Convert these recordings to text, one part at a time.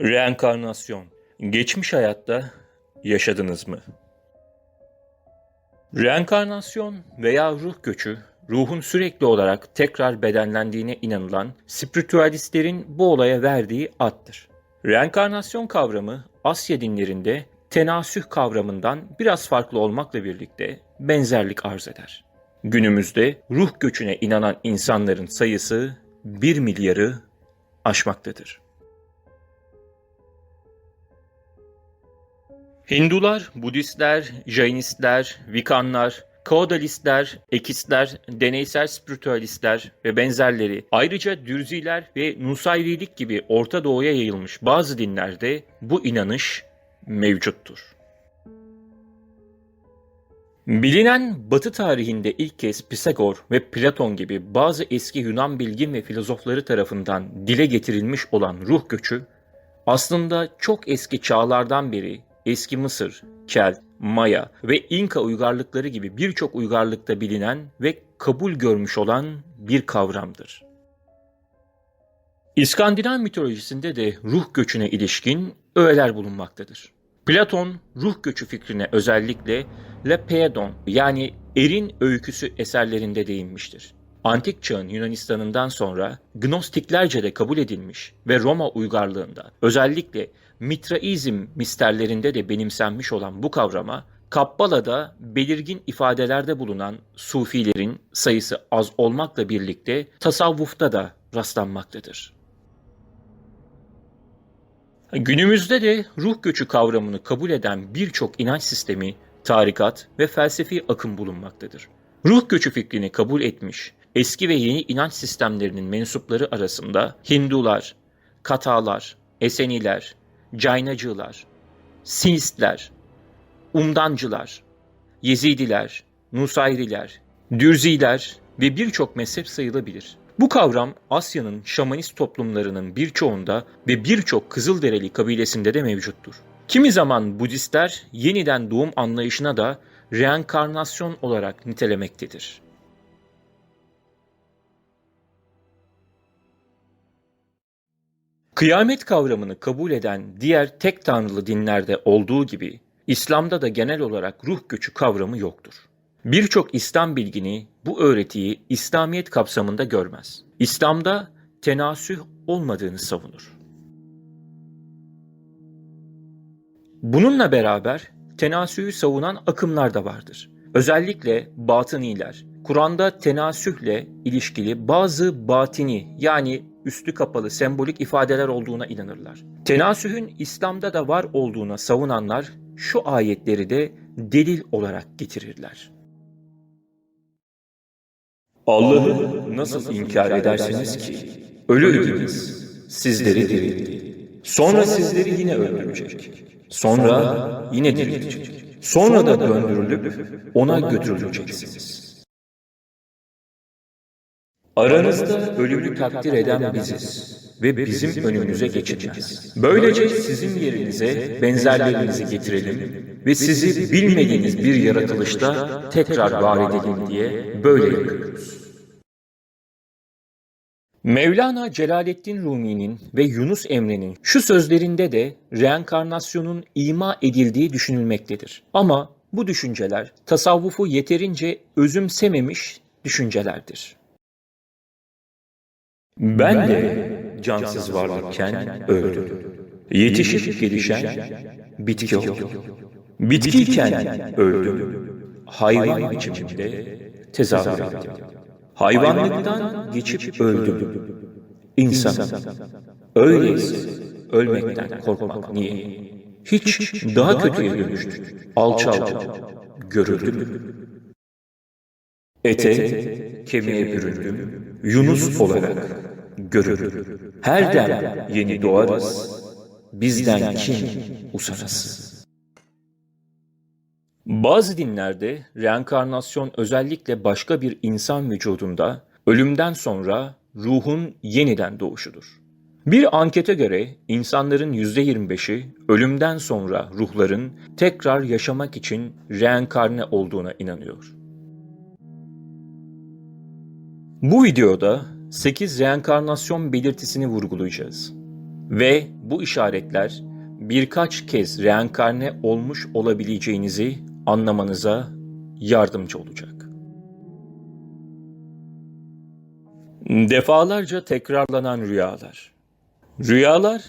Reenkarnasyon. Geçmiş hayatta yaşadınız mı? Reenkarnasyon veya ruh göçü, ruhun sürekli olarak tekrar bedenlendiğine inanılan spiritüalistlerin bu olaya verdiği addır. Reenkarnasyon kavramı Asya dinlerinde tenasüh kavramından biraz farklı olmakla birlikte benzerlik arz eder. Günümüzde ruh göçüne inanan insanların sayısı 1 milyarı aşmaktadır. Hindular, Budistler, Jainistler, Vikanlar, Kaodalistler, Ekistler, deneysel spiritüalistler ve benzerleri ayrıca Dürziler ve Nusayrilik gibi Orta Doğu'ya yayılmış bazı dinlerde bu inanış mevcuttur. Bilinen Batı tarihinde ilk kez Pisagor ve Platon gibi bazı eski Yunan bilgin ve filozofları tarafından dile getirilmiş olan ruh göçü, aslında çok eski çağlardan beri eski Mısır, Kelt, Maya ve İnka uygarlıkları gibi birçok uygarlıkta bilinen ve kabul görmüş olan bir kavramdır. İskandinav mitolojisinde de ruh göçüne ilişkin öğeler bulunmaktadır. Platon ruh göçü fikrine özellikle Lepedon yani erin öyküsü eserlerinde değinmiştir. Antik çağın Yunanistan'ından sonra Gnostiklerce de kabul edilmiş ve Roma uygarlığında özellikle Mitraizm misterlerinde de benimsenmiş olan bu kavrama Kabbala'da belirgin ifadelerde bulunan Sufilerin sayısı az olmakla birlikte tasavvufta da rastlanmaktadır. Günümüzde de ruh göçü kavramını kabul eden birçok inanç sistemi, tarikat ve felsefi akım bulunmaktadır. Ruh göçü fikrini kabul etmiş eski ve yeni inanç sistemlerinin mensupları arasında Hindular, Katalar, Eseniler, Caynacılar, Sinistler, Umdancılar, Yezidiler, Nusayriler, Dürziler ve birçok mezhep sayılabilir. Bu kavram Asya'nın şamanist toplumlarının birçoğunda ve birçok Kızılderili kabilesinde de mevcuttur. Kimi zaman Budistler yeniden doğum anlayışına da reenkarnasyon olarak nitelemektedir. Kıyamet kavramını kabul eden diğer tek tanrılı dinlerde olduğu gibi İslam'da da genel olarak ruh göçü kavramı yoktur. Birçok İslam bilgini bu öğretiyi İslamiyet kapsamında görmez. İslam'da tenasüh olmadığını savunur. Bununla beraber tenasühü savunan akımlar da vardır. Özellikle batıniler, Kur'an'da tenasühle ilişkili bazı batini yani üstü kapalı sembolik ifadeler olduğuna inanırlar. Tenasühün İslam'da da var olduğuna savunanlar şu ayetleri de delil olarak getirirler. Allah'ı nasıl inkar edersiniz ki? Ölüydünüz, sizleri diriltti. Sonra sizleri yine öldürecek. Sonra yine diriltecek. Sonra da döndürülüp ona götürüleceksiniz. Aranızda ölümü takdir eden biziz ve bizim önümüze geçilmez. Böylece sizin yerinize benzerlerinizi getirelim ve sizi bilmediğiniz bir yaratılışta tekrar var edelim diye böyle yapıyoruz. Mevlana Celaleddin Rumi'nin ve Yunus Emre'nin şu sözlerinde de reenkarnasyonun ima edildiği düşünülmektedir. Ama bu düşünceler tasavvufu yeterince özümsememiş düşüncelerdir. Ben de cansız varlıkken öldüm. Yetişip gelişen bitki oldum. Bitkiyken öldüm. Hayvan biçiminde tezahür ettim. Hayvanlıktan geçip öldüm. İnsan. Öyleyse ölmekten korkmak niye? Hiç daha kötüye dönüştü. Alçaldı. Görüldü. Ete, kemiğe büründüm. Yunus olarak görülür. Her dem yeni doğarız, bizden kim usanasın? Bazı dinlerde reenkarnasyon özellikle başka bir insan vücudunda ölümden sonra ruhun yeniden doğuşudur. Bir ankete göre insanların %25'i ölümden sonra ruhların tekrar yaşamak için reenkarne olduğuna inanıyor. Bu videoda 8 reenkarnasyon belirtisini vurgulayacağız. Ve bu işaretler birkaç kez reenkarne olmuş olabileceğinizi anlamanıza yardımcı olacak. Defalarca tekrarlanan rüyalar. Rüyalar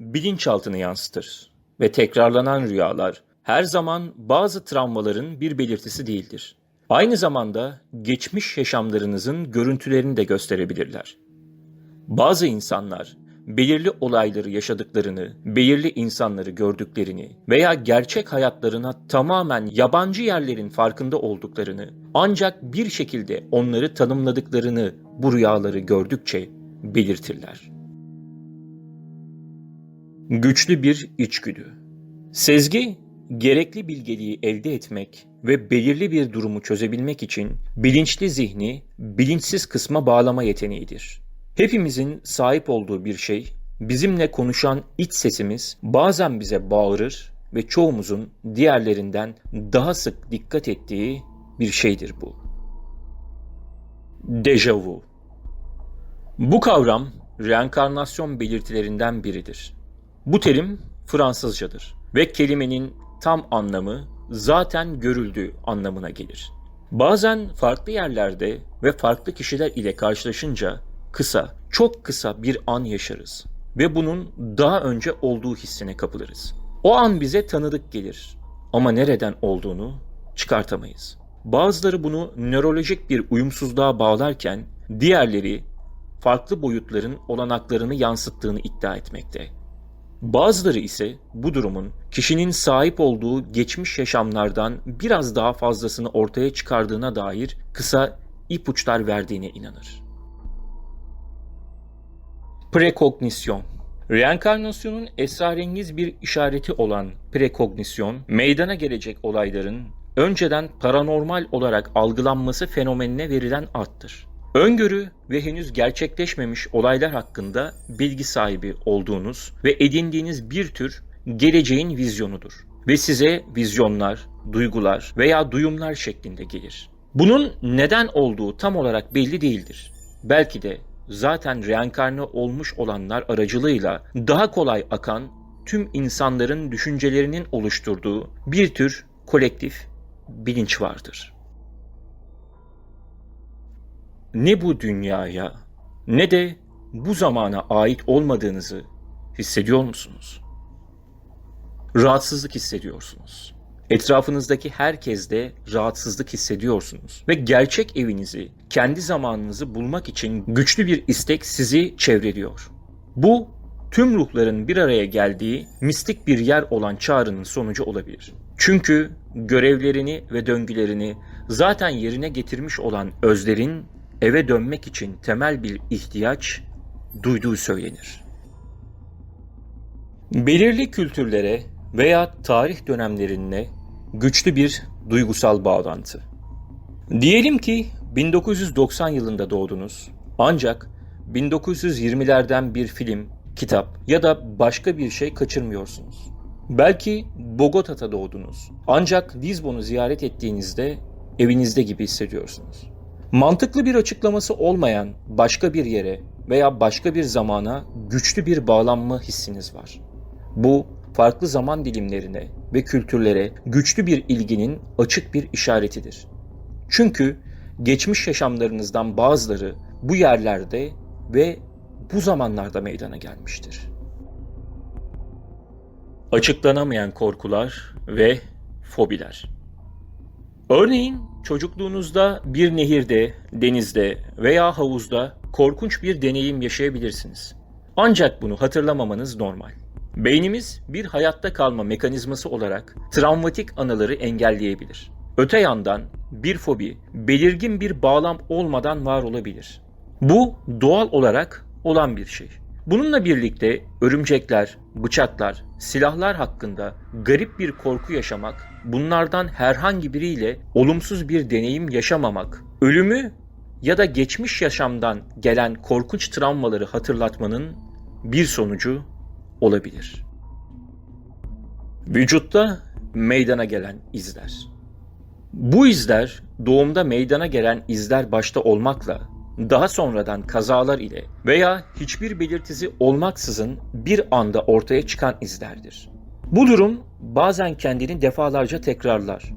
bilinçaltını yansıtır ve tekrarlanan rüyalar her zaman bazı travmaların bir belirtisi değildir. Aynı zamanda geçmiş yaşamlarınızın görüntülerini de gösterebilirler. Bazı insanlar belirli olayları yaşadıklarını, belirli insanları gördüklerini veya gerçek hayatlarına tamamen yabancı yerlerin farkında olduklarını, ancak bir şekilde onları tanımladıklarını bu rüyaları gördükçe belirtirler. Güçlü bir içgüdü. Sezgi, gerekli bilgeliği elde etmek ve belirli bir durumu çözebilmek için bilinçli zihni bilinçsiz kısma bağlama yeteneğidir. Hepimizin sahip olduğu bir şey, bizimle konuşan iç sesimiz bazen bize bağırır ve çoğumuzun diğerlerinden daha sık dikkat ettiği bir şeydir bu. Dejavu Bu kavram reenkarnasyon belirtilerinden biridir. Bu terim Fransızcadır ve kelimenin tam anlamı zaten görüldü anlamına gelir. Bazen farklı yerlerde ve farklı kişiler ile karşılaşınca kısa, çok kısa bir an yaşarız ve bunun daha önce olduğu hissine kapılırız. O an bize tanıdık gelir ama nereden olduğunu çıkartamayız. Bazıları bunu nörolojik bir uyumsuzluğa bağlarken diğerleri farklı boyutların olanaklarını yansıttığını iddia etmekte. Bazıları ise bu durumun kişinin sahip olduğu geçmiş yaşamlardan biraz daha fazlasını ortaya çıkardığına dair kısa ipuçlar verdiğine inanır. Prekognisyon Reenkarnasyonun esrarengiz bir işareti olan prekognisyon, meydana gelecek olayların önceden paranormal olarak algılanması fenomenine verilen addır. Öngörü ve henüz gerçekleşmemiş olaylar hakkında bilgi sahibi olduğunuz ve edindiğiniz bir tür geleceğin vizyonudur. Ve size vizyonlar, duygular veya duyumlar şeklinde gelir. Bunun neden olduğu tam olarak belli değildir. Belki de zaten reenkarne olmuş olanlar aracılığıyla daha kolay akan tüm insanların düşüncelerinin oluşturduğu bir tür kolektif bilinç vardır. Ne bu dünyaya ne de bu zamana ait olmadığınızı hissediyor musunuz? Rahatsızlık hissediyorsunuz. Etrafınızdaki herkeste rahatsızlık hissediyorsunuz ve gerçek evinizi, kendi zamanınızı bulmak için güçlü bir istek sizi çevreliyor. Bu tüm ruhların bir araya geldiği mistik bir yer olan çağrının sonucu olabilir. Çünkü görevlerini ve döngülerini zaten yerine getirmiş olan özlerin eve dönmek için temel bir ihtiyaç duyduğu söylenir. Belirli kültürlere veya tarih dönemlerine güçlü bir duygusal bağlantı. Diyelim ki 1990 yılında doğdunuz ancak 1920'lerden bir film, kitap ya da başka bir şey kaçırmıyorsunuz. Belki Bogota'da doğdunuz ancak Lizbon'u ziyaret ettiğinizde evinizde gibi hissediyorsunuz. Mantıklı bir açıklaması olmayan başka bir yere veya başka bir zamana güçlü bir bağlanma hissiniz var. Bu farklı zaman dilimlerine ve kültürlere güçlü bir ilginin açık bir işaretidir. Çünkü geçmiş yaşamlarınızdan bazıları bu yerlerde ve bu zamanlarda meydana gelmiştir. Açıklanamayan korkular ve fobiler. Örneğin çocukluğunuzda bir nehirde, denizde veya havuzda korkunç bir deneyim yaşayabilirsiniz. Ancak bunu hatırlamamanız normal. Beynimiz bir hayatta kalma mekanizması olarak travmatik anıları engelleyebilir. Öte yandan bir fobi belirgin bir bağlam olmadan var olabilir. Bu doğal olarak olan bir şey. Bununla birlikte örümcekler, bıçaklar, silahlar hakkında garip bir korku yaşamak, bunlardan herhangi biriyle olumsuz bir deneyim yaşamamak, ölümü ya da geçmiş yaşamdan gelen korkunç travmaları hatırlatmanın bir sonucu olabilir. Vücutta meydana gelen izler. Bu izler doğumda meydana gelen izler başta olmakla daha sonradan kazalar ile veya hiçbir belirtisi olmaksızın bir anda ortaya çıkan izlerdir. Bu durum bazen kendini defalarca tekrarlar.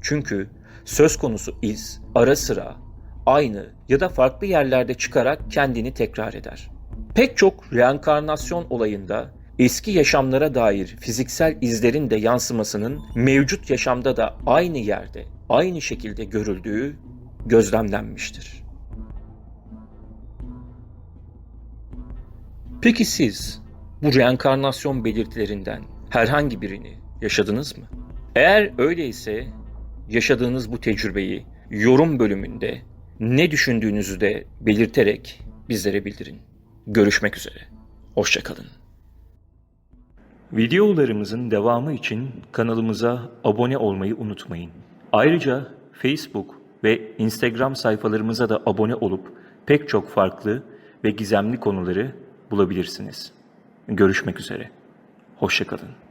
Çünkü söz konusu iz ara sıra aynı ya da farklı yerlerde çıkarak kendini tekrar eder. Pek çok reenkarnasyon olayında eski yaşamlara dair fiziksel izlerin de yansımasının mevcut yaşamda da aynı yerde, aynı şekilde görüldüğü gözlemlenmiştir. Peki siz bu reenkarnasyon belirtilerinden herhangi birini yaşadınız mı? Eğer öyleyse yaşadığınız bu tecrübeyi yorum bölümünde ne düşündüğünüzü de belirterek bizlere bildirin. Görüşmek üzere. Hoşçakalın. Videolarımızın devamı için kanalımıza abone olmayı unutmayın. Ayrıca Facebook ve Instagram sayfalarımıza da abone olup pek çok farklı ve gizemli konuları bulabilirsiniz. Görüşmek üzere. Hoşçakalın.